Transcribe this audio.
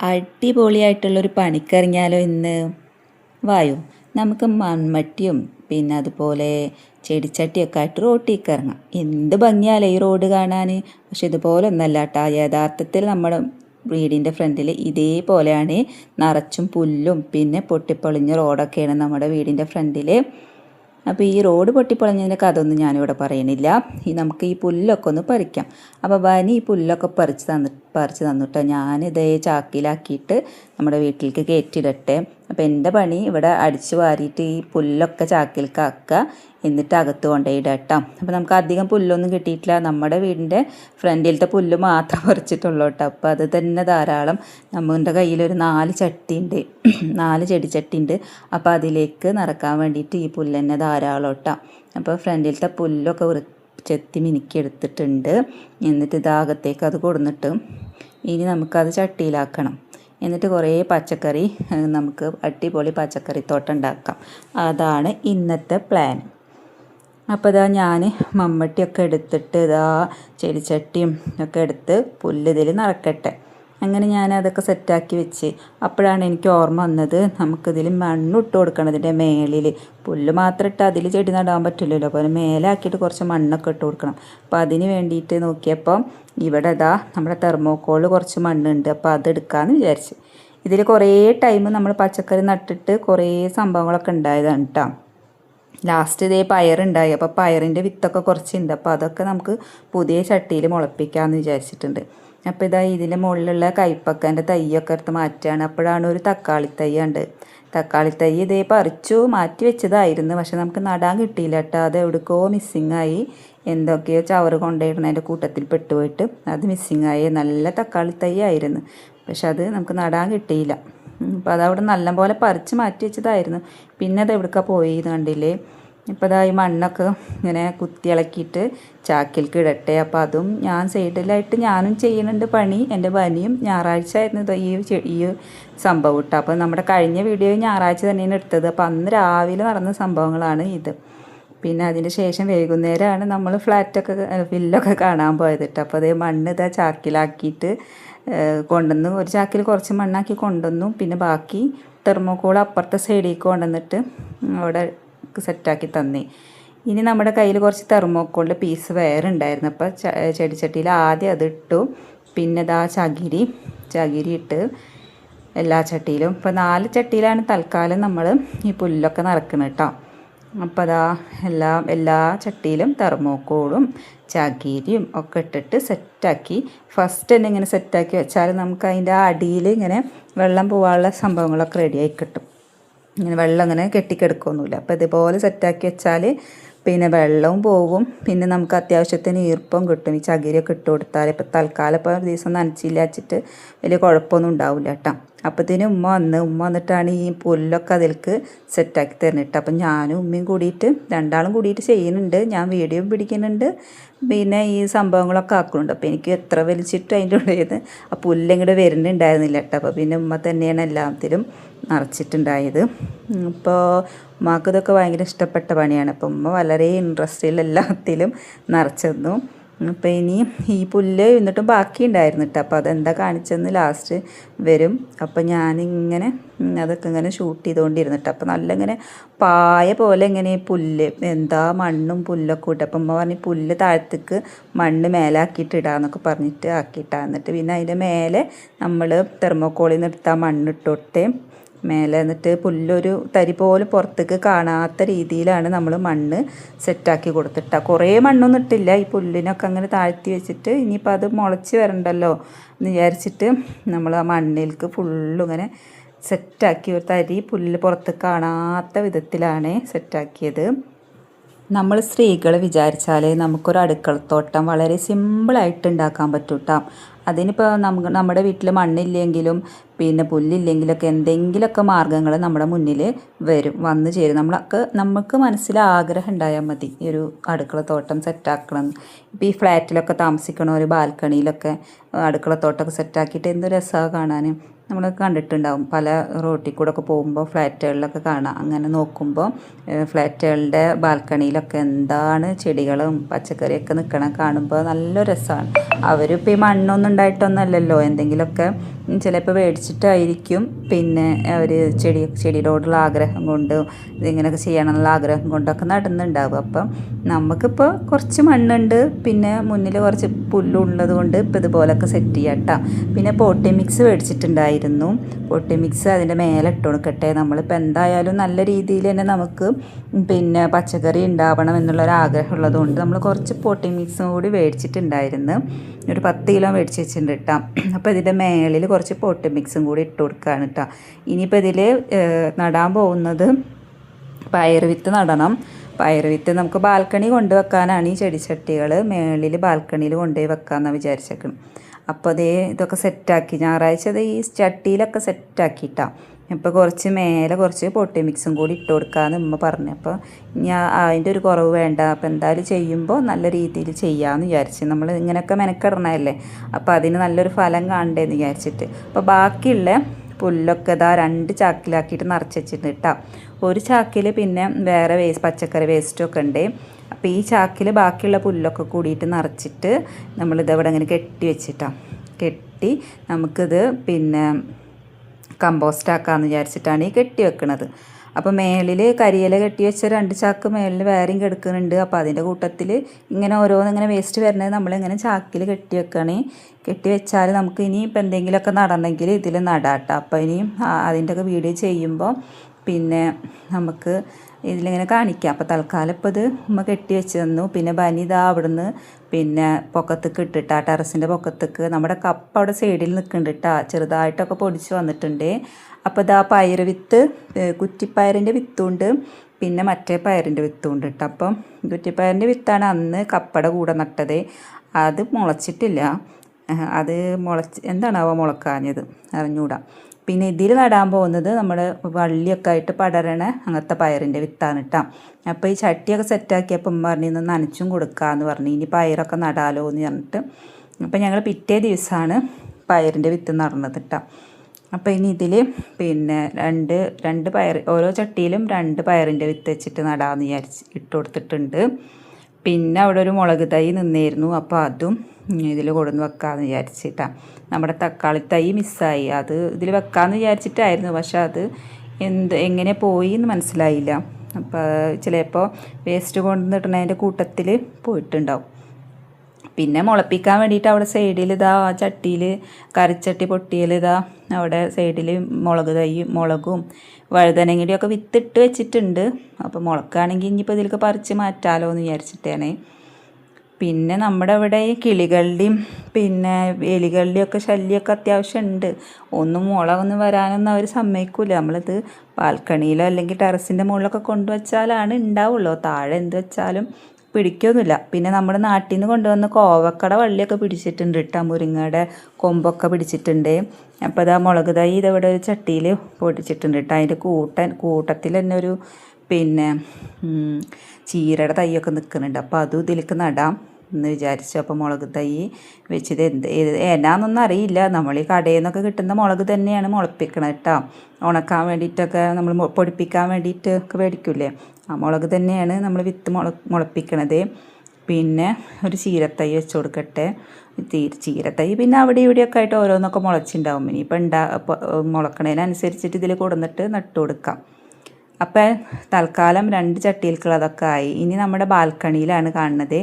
അടിപൊളിയായിട്ടുള്ളൊരു പണിക്കിറങ്ങിയാലോ ഇന്ന്? വായു നമുക്ക് മൺമട്ടിയും പിന്നെ അതുപോലെ ചെടിച്ചട്ടിയൊക്കെ ആയിട്ട് റോട്ടിലേക്ക് ഇറങ്ങാം. എന്ത് ഭംഗിയാലേ ഈ റോഡ് കാണാൻ പക്ഷെ ഇതുപോലെ ഒന്നല്ല കേട്ടോ യഥാർത്ഥത്തിൽ നമ്മുടെ വീടിന്റെ ഫ്രണ്ടിൽ ഇതേപോലെയാണ് നിറച്ചും പുല്ലും പിന്നെ പൊട്ടിപ്പൊളിഞ്ഞ റോഡൊക്കെയാണ് നമ്മുടെ വീടിന്റെ ഫ്രണ്ടിൽ അപ്പോൾ ഈ റോഡ് പൊട്ടിപ്പൊളിഞ്ഞതിന്റെ കഥ ഒന്നും ഞാനിവിടെ പറയണില്ല. ഈ നമുക്ക് ഈ പുല്ലൊക്കെ ഒന്ന് പറിക്കാം. അപ്പോൾ വനി ഈ പുല്ലൊക്കെ പറിച്ച് തന്നി പറിച്ച് തന്നിട്ടോ. ഞാനിതേ ചാക്കിലാക്കിയിട്ട് നമ്മുടെ വീട്ടിലേക്ക് കയറ്റിയിടട്ടെ അപ്പോൾ എന്റെ പണി ഇവിടെ അടിച്ചു വാരിയിട്ട് ഈ പുല്ലൊക്കെ ചാക്കിലേക്ക് ആക്കുക. എന്നിട്ട് അകത്ത് കൊണ്ടുപോയിടുക കേട്ടോ അപ്പോൾ നമുക്ക് അധികം പുല്ലൊന്നും കിട്ടിയിട്ടില്ല. നമ്മുടെ വീടിന്റെ ഫ്രണ്ടിലത്തെ പുല്ല് മാത്രം പറിച്ചിട്ടുള്ളൂ കേട്ടോ. അപ്പോൾ അത് തന്നെ ധാരാളം. നമ്മുടെ കയ്യിലൊരു നാല് ചട്ടി ഉണ്ട് നാല് ചെടിച്ചട്ടി ഉണ്ട് അപ്പോൾ അതിലേക്ക് നിറക്കാൻ വേണ്ടിയിട്ട് ഈ പുല്ല് തന്നെ ധാരാളം കേട്ടോ. അപ്പോൾ ഫ്രണ്ടിലത്തെ പുല്ലൊക്കെ വൃ ചെത്തി മിനുക്കിയെടുത്തിട്ടുണ്ട്. എന്നിട്ട് ഇതാകത്തേക്ക് അത് കൊടുന്നിട്ട് ഇനി നമുക്കത് ചട്ടിയിലാക്കണം. എന്നിട്ട് കുറേ പച്ചക്കറി നമുക്ക് അടിപൊളി പച്ചക്കറി തോട്ടം ഉണ്ടാക്കാം. അതാണ് ഇന്നത്തെ പ്ലാൻ അപ്പോൾ ഇതാ ഞാൻ മമ്മട്ടിയൊക്കെ എടുത്തിട്ട് ഇതാ ചെടിച്ചട്ടിയും ഒക്കെ എടുത്ത് പുല്ല് ഇതിൽ നിറക്കട്ടെ. അങ്ങനെ ഞാൻ അതൊക്കെ സെറ്റാക്കി വെച്ച്. അപ്പോഴാണ് എനിക്ക് ഓർമ്മ വന്നത് നമുക്കിതിൽ മണ്ണിട്ട് കൊടുക്കണം ഇതിന്റെ മേളിൽ പുല്ല് മാത്രം ഇട്ട് അതിൽ ചെടി നടാൻ പറ്റില്ലല്ലോ. അപ്പോൾ മേലാക്കിയിട്ട് കുറച്ച് മണ്ണൊക്കെ ഇട്ട് കൊടുക്കണം. അപ്പോൾ അതിന് വേണ്ടിയിട്ട് നോക്കിയപ്പോൾ ഇവിടെ ഇതാ നമ്മുടെ തെർമോക്കോളിൽ കുറച്ച് മണ്ണുണ്ട് അപ്പോൾ അതെടുക്കാമെന്ന് വിചാരിച്ച്. ഇതിൽ കുറേ ടൈം നമ്മൾ പച്ചക്കറി നട്ടിട്ട് കുറേ സംഭവങ്ങളൊക്കെ ഉണ്ടായതാണ് കേട്ടോ ലാസ്റ്റ് ഇതേ പയറുണ്ടായി അപ്പോൾ പയറിന്റെ വിത്തൊക്കെ കുറച്ചുണ്ട് അപ്പോൾ അതൊക്കെ നമുക്ക് പുതിയ ചട്ടിയിൽ മുളപ്പിക്കാമെന്ന് വിചാരിച്ചിട്ടുണ്ട്. അപ്പോൾ ഇതാ ഇതിന്റെ മുകളിലുള്ള കൈപ്പക്കന്റെ തൈയൊക്കെ എടുത്ത് മാറ്റുകയാണ് അപ്പോഴാണ് ഒരു തക്കാളി തൈ ഉണ്ട് തക്കാളി തൈ ഇതേ പറിച്ചു മാറ്റി വെച്ചതായിരുന്നു. പക്ഷെ നമുക്ക് നടാൻ കിട്ടിയില്ല കേട്ടോ. അത് എവിടേക്കോ മിസ്സിങ് ആയി. എന്തൊക്കെയോ ചവറ് കൊണ്ടുപോയിടുന്നതിന്റെ കൂട്ടത്തിൽ പെട്ടുപോയിട്ട് അത് മിസ്സിങ് ആയി. നല്ല തക്കാളി തൈ ആയിരുന്നു. പക്ഷെ അത് നമുക്ക് നടാൻ കിട്ടിയില്ല. അപ്പോൾ അതവിടെ നല്ലപോലെ പറിച്ച് മാറ്റി വെച്ചതായിരുന്നു. പിന്നെ അത് എവിടേക്കാണ് പോയി കണ്ടില്ലേ? ഇപ്പോൾ ഇതാ ഈ മണ്ണൊക്കെ ഇങ്ങനെ കുത്തി ഇളക്കിയിട്ട് ചാക്കിൽക്ക് ഇടട്ടെ. അപ്പോൾ അതും ഞാൻ സൈഡിലായിട്ട് ഞാനും ചെയ്യുന്നുണ്ട് പണി. എന്റെ പനിയും ഞായറാഴ്ച ആയിരുന്നു ഈ ഈ സംഭവം ഇട്ടോ അപ്പോൾ നമ്മുടെ കഴിഞ്ഞ വീഡിയോ ഞായറാഴ്ച തന്നെയാണ് എടുത്തത്. അപ്പോൾ അന്ന് രാവിലെ നടന്ന സംഭവങ്ങളാണ് ഇത്. പിന്നെ അതിന് ശേഷം വൈകുന്നേരമാണ് നമ്മൾ ഫ്ലാറ്റൊക്കെ വില്ലൊക്കെ കാണാൻ പോയത് കേട്ടോ. അപ്പോൾ അതേ മണ്ണ് ഇതാ ചാക്കിലാക്കിയിട്ട് കൊണ്ടുവന്നു. ഒരു ചാക്കിൽ കുറച്ച് മണ്ണാക്കി കൊണ്ടുവന്നു. പിന്നെ ബാക്കി തെർമോക്കോൾ അപ്പുറത്തെ സൈഡിലേക്ക് കൊണ്ടുവന്നിട്ട് അവിടെ സെറ്റാക്കി തന്നെ. ഇനി നമ്മുടെ കയ്യിൽ കുറച്ച് തെർമോക്കോളിന്റെ പീസ് വേറെ ഉണ്ടായിരുന്നു. അപ്പോൾ ചെടിച്ചട്ടിയിൽ ആദ്യം അത് ഇട്ടു. പിന്നെ ഇതാ ചകിരി ചകിരി ഇട്ട് എല്ലാ ചട്ടിയിലും. ഇപ്പോൾ നാല് ചട്ടിയിലാണ് തൽക്കാലം നമ്മൾ ഈ പുല്ലൊക്കെ നിറക്കുന്നത് കേട്ടോ അപ്പോൾ അതാ എല്ലാ എല്ലാ ചട്ടിയിലും തെർമോക്കോളും ചകിരിയും ഒക്കെ ഇട്ടിട്ട് സെറ്റാക്കി. ഫസ്റ്റ് തന്നെ ഇങ്ങനെ സെറ്റാക്കി വെച്ചാൽ നമുക്ക് അതിന്റെ അടിയിൽ ഇങ്ങനെ വെള്ളം പോകാനുള്ള സംഭവങ്ങളൊക്കെ റെഡിയായി കിട്ടും. ഇങ്ങനെ വെള്ളം ഇങ്ങനെ കെട്ടിക്കെടുക്കൊന്നുമില്ല. അപ്പോൾ ഇതുപോലെ സെറ്റാക്കി വെച്ചാൽ പിന്നെ വെള്ളവും പോകും പിന്നെ നമുക്ക് അത്യാവശ്യത്തിന് ഈർപ്പം കിട്ടും. ഈ ചകിരിയൊക്കെ ഇട്ട് കൊടുത്താൽ ഇപ്പോൾ തൽക്കാലം ഇപ്പോൾ ഒരു ദിവസം നനച്ചില്ല വെച്ചിട്ട് വലിയ കുഴപ്പമൊന്നും ഉണ്ടാവില്ല കേട്ടോ. അപ്പത്തേനും ഉമ്മ വന്ന് ഉമ്മ വന്നിട്ടാണ് ഈ പുല്ലൊക്കെ അതിലേക്ക് സെറ്റാക്കി തരുന്നിട്ട് അപ്പം ഞാനും ഉമ്മയും കൂടിയിട്ട് രണ്ടാളും കൂടിയിട്ട് ചെയ്യുന്നുണ്ട്. ഞാൻ വീഡിയോ പിടിക്കുന്നുണ്ട്. പിന്നെ ഈ സംഭവങ്ങളൊക്കെ ആക്കുന്നുണ്ട്. അപ്പോൾ എനിക്ക് എത്ര വലിച്ചിട്ട് അതിന്റെ ഉള്ളിൽ ആ പുല്ലിങ്ങോട്ട് വരുന്നുണ്ടായിരുന്നില്ല കേട്ടോ. അപ്പോൾ പിന്നെ ഉമ്മ തന്നെയാണ് എല്ലാത്തിലും നിറച്ചിട്ടുണ്ടായത്. ഇപ്പോൾ ഉമ്മാക്ക് ഇതൊക്കെ ഭയങ്കര ഇഷ്ടപ്പെട്ട പണിയാണ്. അപ്പോൾ ഉമ്മ വളരെ ഇൻട്രസ്റ്റിൽ എല്ലാത്തിലും നിറച്ചിരുന്നു അപ്പോൾ ഇനി ഈ പുല്ല് എന്നിട്ടും ബാക്കി ഉണ്ടായിരുന്നു കേട്ടോ അപ്പോൾ അതെന്താ കാണിച്ചെന്ന് ലാസ്റ്റ് വരും. അപ്പോൾ ഞാനിങ്ങനെ അതൊക്കെ ഇങ്ങനെ ഷൂട്ട് ചെയ്തുകൊണ്ടിരുന്നിട്ട് അപ്പോൾ നല്ല ഇങ്ങനെ പായ പോലെ ഇങ്ങനെ പുല്ല് എന്താ മണ്ണും പുല്ലൊക്കെ ഇട്ട്. അപ്പം ഉമ്മ പറഞ്ഞ് പുല്ല് താഴത്തേക്ക് മണ്ണ് മേലാക്കിയിട്ട് ഇടാന്നൊക്കെ പറഞ്ഞിട്ട് ആക്കിയിട്ടാ. എന്നിട്ട് പിന്നെ അതിന്റെ മേലെ നമ്മൾ തെർമോക്കോളിൽ നിന്ന് എടുത്താൽ മണ്ണിട്ടൊട്ടേ മേലെ എന്നിട്ട് പുല്ലൊരു തരി പോലും പുറത്തേക്ക് കാണാത്ത രീതിയിലാണ് നമ്മൾ മണ്ണ് സെറ്റാക്കി കൊടുത്തിട്ട. കുറേ മണ്ണൊന്നും ഇട്ടില്ല. ഈ പുല്ലിനൊക്കെ അങ്ങനെ താഴ്ത്തി വെച്ചിട്ട് ഇനിയിപ്പോൾ അത് മുളച്ച് വരണ്ടല്ലോ എന്ന് വിചാരിച്ചിട്ട് നമ്മൾ ആ മണ്ണിലേക്ക് ഫുള്ളിങ്ങനെ സെറ്റാക്കി ഒരു തരി പുല്ല് പുറത്ത് കാണാത്ത വിധത്തിലാണ് സെറ്റാക്കിയത്. നമ്മൾ സ്ത്രീകൾ വിചാരിച്ചാൽ നമുക്കൊരു അടുക്കളത്തോട്ടം വളരെ സിമ്പിളായിട്ട് ഉണ്ടാക്കാൻ പറ്റും കേട്ടോ അതിനിപ്പോൾ നമുക്ക് നമ്മുടെ വീട്ടിൽ മണ്ണില്ലെങ്കിലും പിന്നെ പുല്ലില്ലെങ്കിലൊക്കെ എന്തെങ്കിലുമൊക്കെ മാർഗങ്ങൾ നമ്മുടെ മുന്നിൽ വരും വന്നു ചേരും. നമ്മളൊക്കെ നമുക്ക് മനസ്സിൽ ആഗ്രഹം ഉണ്ടായാൽ മതി ഈ ഒരു അടുക്കള തോട്ടം സെറ്റാക്കണം ഇപ്പോൾ ഈ ഫ്ലാറ്റിലൊക്കെ ഒരു ബാൽക്കണിയിലൊക്കെ അടുക്കളത്തോട്ടമൊക്കെ സെറ്റാക്കിയിട്ട് എന്ത് രസമാണ് കാണാൻ നമ്മൾ കണ്ടിട്ടുണ്ടാവും പല റോട്ടിൽ കൂടെ ഒക്കെ പോകുമ്പോൾ ഫ്ലാറ്റുകളിലൊക്കെ കാണാം. അങ്ങനെ നോക്കുമ്പോൾ ഫ്ലാറ്റുകളുടെ ബാൽക്കണിയിലൊക്കെ എന്താണ് ചെടികളും പച്ചക്കറിയൊക്കെ നിൽക്കണം കാണുമ്പോൾ നല്ല രസമാണ് അവരിപ്പോൾ ഈ മണ്ണൊന്നും ഉണ്ടായിട്ടൊന്നുമല്ലല്ലോ. എന്തെങ്കിലുമൊക്കെ ചിലപ്പോൾ മേടിച്ചിട്ടായിരിക്കും. പിന്നെ അവർ ചെടി ചെടിയോടുള്ള ആഗ്രഹം കൊണ്ട് ഇതിങ്ങനെയൊക്കെ ചെയ്യണമെന്നുള്ള ആഗ്രഹം കൊണ്ടൊക്കെ നടന്നുണ്ടാവും. അപ്പം നമുക്കിപ്പോൾ കുറച്ച് മണ്ണുണ്ട്. പിന്നെ മുന്നിൽ കുറച്ച് പുല്ലുള്ളത് കൊണ്ട് ഇപ്പോൾ ഇതുപോലൊക്കെ സെറ്റ് ചെയ്യാം കേട്ടോ പിന്നെ പോട്ടി മിക്സ് മേടിച്ചിട്ടുണ്ടായിരുന്നു. പോട്ടി മിക്സ് അതിന്റെ മേലെ ഇട്ട് കൊടുക്കട്ടെ. നമ്മളിപ്പോൾ എന്തായാലും നല്ല രീതിയിൽ തന്നെ നമുക്ക് പിന്നെ പച്ചക്കറി ഉണ്ടാവണം എന്നുള്ളൊരു ആഗ്രഹം ഉള്ളതുകൊണ്ട് നമ്മൾ കുറച്ച് പോട്ടി മിക്സും കൂടി മേടിച്ചിട്ടുണ്ടായിരുന്നു. ഒരു പത്ത് കിലോ മേടിച്ച് വെച്ചിട്ടുണ്ട് കേട്ടോ അപ്പോൾ ഇതിന്റെ മേളിൽ കുറച്ച് പോട്ടി മിക്സും കൂടി ഇട്ട് കൊടുക്കുകയാണ് കേട്ടോ ഇനിയിപ്പോൾ ഇതിൽ നടാൻ പോകുന്നത് പയർ വിത്ത് നടണം. പയർ വിത്ത് നമുക്ക് ബാൽക്കണി കൊണ്ടുവെക്കാനാണ് ഈ ചെടിച്ചട്ടികൾ മേളിൽ ബാൽക്കണിയിൽ കൊണ്ടുപോയി വെക്കാമെന്നാണ് വിചാരിച്ചേക്കണം. അപ്പോൾ അതേ ഇതൊക്കെ സെറ്റാക്കി ഞായറാഴ്ച അത് ഈ ചട്ടിയിലൊക്കെ സെറ്റാക്കിയിട്ടാണ് ഇപ്പോൾ കുറച്ച് മേലെ കുറച്ച് പൊട്ടി മിക്സും കൂടി ഇട്ട് കൊടുക്കാമെന്ന് ഉമ്മ പറഞ്ഞു. അപ്പോൾ ഞാൻ അതിന്റെ ഒരു കുറവ് വേണ്ട. അപ്പോൾ എന്തായാലും ചെയ്യുമ്പോൾ നല്ല രീതിയിൽ ചെയ്യാമെന്ന് വിചാരിച്ച്. നമ്മൾ ഇങ്ങനെയൊക്കെ മെനക്കിടണമല്ലേ അപ്പോൾ അതിന് നല്ലൊരു ഫലം കാണണ്ടേന്ന് വിചാരിച്ചിട്ട്. അപ്പോൾ ബാക്കിയുള്ള പുല്ലൊക്കെ ഇതാ രണ്ട് ചാക്കിലാക്കിയിട്ട് നിറച്ച് വെച്ചിട്ടുണ്ട് കേട്ടോ ഒരു ചാക്കിൽ പിന്നെ വേറെ വേസ്റ്റ് പച്ചക്കറി വേസ്റ്റൊക്കെ ഉണ്ട്. അപ്പോൾ ഈ ചാക്കിൽ ബാക്കിയുള്ള പുല്ലൊക്കെ കൂടിയിട്ട് നിറച്ചിട്ട് നമ്മളിതവിടെ ഇങ്ങനെ കെട്ടി വെച്ചിട്ടാണ് കെട്ടി നമുക്കിത് പിന്നെ കമ്പോസ്റ്റ് ആക്കാമെന്ന് വിചാരിച്ചിട്ടാണ് ഈ കെട്ടി വെക്കുന്നത് അപ്പോൾ മേളിൽ കരിയില കെട്ടി വെച്ച രണ്ട് ചാക്ക് മേളിൽ വേറെയും കിടക്കുന്നുണ്ട്. അപ്പോൾ അതിന്റെ കൂട്ടത്തിൽ ഇങ്ങനെ ഓരോന്ന് ഇങ്ങനെ വേസ്റ്റ് വരുന്നത് നമ്മളിങ്ങനെ ചാക്കിൽ കെട്ടി വെക്കുകയാണെങ്കിൽ കെട്ടി വെച്ചാൽ നമുക്ക് ഇനി ഇപ്പം എന്തെങ്കിലുമൊക്കെ നടണമെങ്കിൽ ഇതിൽ നടാട്ടോ. അപ്പോൾ ഇനിയും അതിന്റെയൊക്കെ വീഡിയോ ചെയ്യുമ്പോൾ പിന്നെ നമുക്ക് ഇതിലിങ്ങനെ കാണിക്കുക അപ്പോൾ തൽക്കാലം ഇപ്പോൾ ഇത് ഉമ്മ കെട്ടി വെച്ച് തന്നു. പിന്നെ ബനിത അവിടുന്ന് പിന്നെ പൊക്കത്തേക്ക് ഇട്ടിട്ടാ ടെറസിന്റെ പൊക്കത്തേക്ക്. നമ്മുടെ കപ്പ് അവിടെ സൈഡിൽ നിൽക്കുന്നുണ്ട് കേട്ടോ ചെറുതായിട്ടൊക്കെ പൊടിച്ച് വന്നിട്ടുണ്ട്. അപ്പോൾ ഇതാ പയർ വിത്ത് കുറ്റിപ്പയറിന്റെ വിത്തുണ്ട്. പിന്നെ മറ്റേ പയറിന്റെ വിത്തുണ്ട് കേട്ടോ അപ്പം കുറ്റിപ്പയറിന്റെ വിത്താണ് അന്ന് കപ്പയുടെ കൂടെ നട്ടത്. അത് മുളച്ചിട്ടില്ല. അത് മുളച്ച് എന്താണ് അവ മുളക്കാഞ്ഞത്? അറിഞ്ഞൂടാ. പിന്നെ ഇതിൽ നടാൻ പോകുന്നത് നമ്മൾ വള്ളിയൊക്കെ ആയിട്ട് പടരണ അങ്ങനത്തെ പയറിന്റെ വിത്താണ് കേട്ടോ അപ്പോൾ ഈ ചട്ടിയൊക്കെ സെറ്റാക്കിയപ്പോൾ ഉമ്മ പറഞ്ഞു ഇന്ന് നനച്ചും കൊടുക്കാമെന്ന് പറഞ്ഞു. ഇനി പയറൊക്കെ നടാലോ എന്ന് പറഞ്ഞിട്ട്. അപ്പോൾ ഞങ്ങൾ പിറ്റേ ദിവസമാണ് പയറിന്റെ വിത്ത് നടന്നത് അപ്പോൾ ഇനി ഇതിൽ പിന്നെ രണ്ട് രണ്ട് പയർ ഓരോ ചട്ടിയിലും രണ്ട് പയറിന്റെ വിത്ത് വെച്ചിട്ട് നടാമെന്ന് വിചാരിച്ച് ഇട്ട് കൊടുത്തിട്ടുണ്ട്. പിന്നെ അവിടെ ഒരു മുളക് തൈ നിന്നായിരുന്നു അപ്പോൾ അതും ഇതിൽ കൊടുന്ന് വെക്കാമെന്ന് വിചാരിച്ചിട്ടാണ് നമ്മുടെ തക്കാളി തൈ മിസ്സായി. അത് ഇതിൽ വെക്കാമെന്ന് വിചാരിച്ചിട്ടായിരുന്നു. പക്ഷെ അത് എന്ത് എങ്ങനെ പോയി എന്ന് മനസ്സിലായില്ല. അപ്പോൾ ചിലപ്പോൾ വേസ്റ്റ് കൊണ്ടുവന്നിട്ടുണ്ടതിന്റെ കൂട്ടത്തിൽ പോയിട്ടുണ്ടാവും. പിന്നെ മുളപ്പിക്കാൻ വേണ്ടിയിട്ട് അവിടെ സൈഡിൽ ഇതാ ആ ചട്ടിയിൽ കറിച്ചട്ടി പൊട്ടിയിൽ ഇതാ അവിടെ സൈഡിൽ മുളക് തൈ മുളകും വഴുതനങ്ങടിയൊക്കെ വിത്തിട്ട് വെച്ചിട്ടുണ്ട്. അപ്പോൾ മുളക്കാണെങ്കിൽ ഇനിയിപ്പോൾ ഇതിലേക്ക് പറിച്ച് മാറ്റാലോ എന്ന് വിചാരിച്ചിട്ടാണ്. പിന്നെ നമ്മുടെ ഇവിടെ കിളികളുടെയും പിന്നെ എലികളുടെയും ഒക്കെ ശല്യമൊക്കെ അത്യാവശ്യം ഉണ്ട് ഒന്നും മുളകൊന്നും വരാനൊന്നും അവർ സമ്മതിക്കില്ല നമ്മളിത് ബാൽക്കണിയിലോ അല്ലെങ്കിൽ ടെറസിന്റെ മുകളിലൊക്കെ കൊണ്ടുവച്ചാലാണ് ഉണ്ടാവുള്ളൂ താഴെ എന്ത് വെച്ചാലും പിടിക്കൊന്നുമില്ല. പിന്നെ നമ്മുടെ നാട്ടിൽ നിന്ന് കൊണ്ടുവന്ന കോവക്കട വള്ളിയൊക്കെ പിടിച്ചിട്ടുണ്ട്. ഇട്ട മുരിങ്ങയുടെ കൊമ്പൊക്കെ പിടിച്ചിട്ടുണ്ട്. അപ്പോൾ ആ മുളക് തൈ ഇതവിടെ ഒരു ചട്ടിയിൽ പൊടിച്ചിട്ടുണ്ട് കേട്ടോ അതിന്റെ കൂട്ടൻ കൂട്ടത്തിൽ തന്നെ ഒരു പിന്നെ ചീരയുടെ തൈയൊക്കെ നിൽക്കുന്നുണ്ട്. അപ്പോൾ അതും ഇതിലേക്ക് നടാം എന്ന് വിചാരിച്ചു. അപ്പോൾ മുളക് തൈ വെച്ചത് എന്ത് എന്നാന്നൊന്നും അറിയില്ല. നമ്മൾ ഈ കടയിൽ നിന്നൊക്കെ കിട്ടുന്ന മുളക് തന്നെയാണ് മുളപ്പിക്കണത് കേട്ടോ ഉണക്കാൻ വേണ്ടിയിട്ടൊക്കെ നമ്മൾ പൊടിപ്പിക്കാൻ വേണ്ടിയിട്ട് ഒക്കെ മേടിക്കില്ലേ? ആ മുളക് തന്നെയാണ് നമ്മൾ വിത്ത് മുള മുളപ്പിക്കണത്. പിന്നെ ഒരു ചീരത്തൈ വെച്ച് കൊടുക്കട്ടെ. ചീരത്തൈ പിന്നെ അവിടെ ഇവിടെയൊക്കെ ആയിട്ട് ഓരോന്നൊക്കെ മുളച്ചിണ്ടാവും. ഇനിയിപ്പോൾ ഉണ്ടാ മുളക്കണതിനനുസരിച്ചിട്ട് ഇതിൽ കൊടുന്നിട്ട് നട്ടു കൊടുക്കാം. അപ്പം തൽക്കാലം രണ്ട് ചട്ടിയിൽക്കുള്ളതൊക്കെ ആയി. ഇനി നമ്മുടെ ബാൽക്കണിയിലാണ് കാണുന്നത്.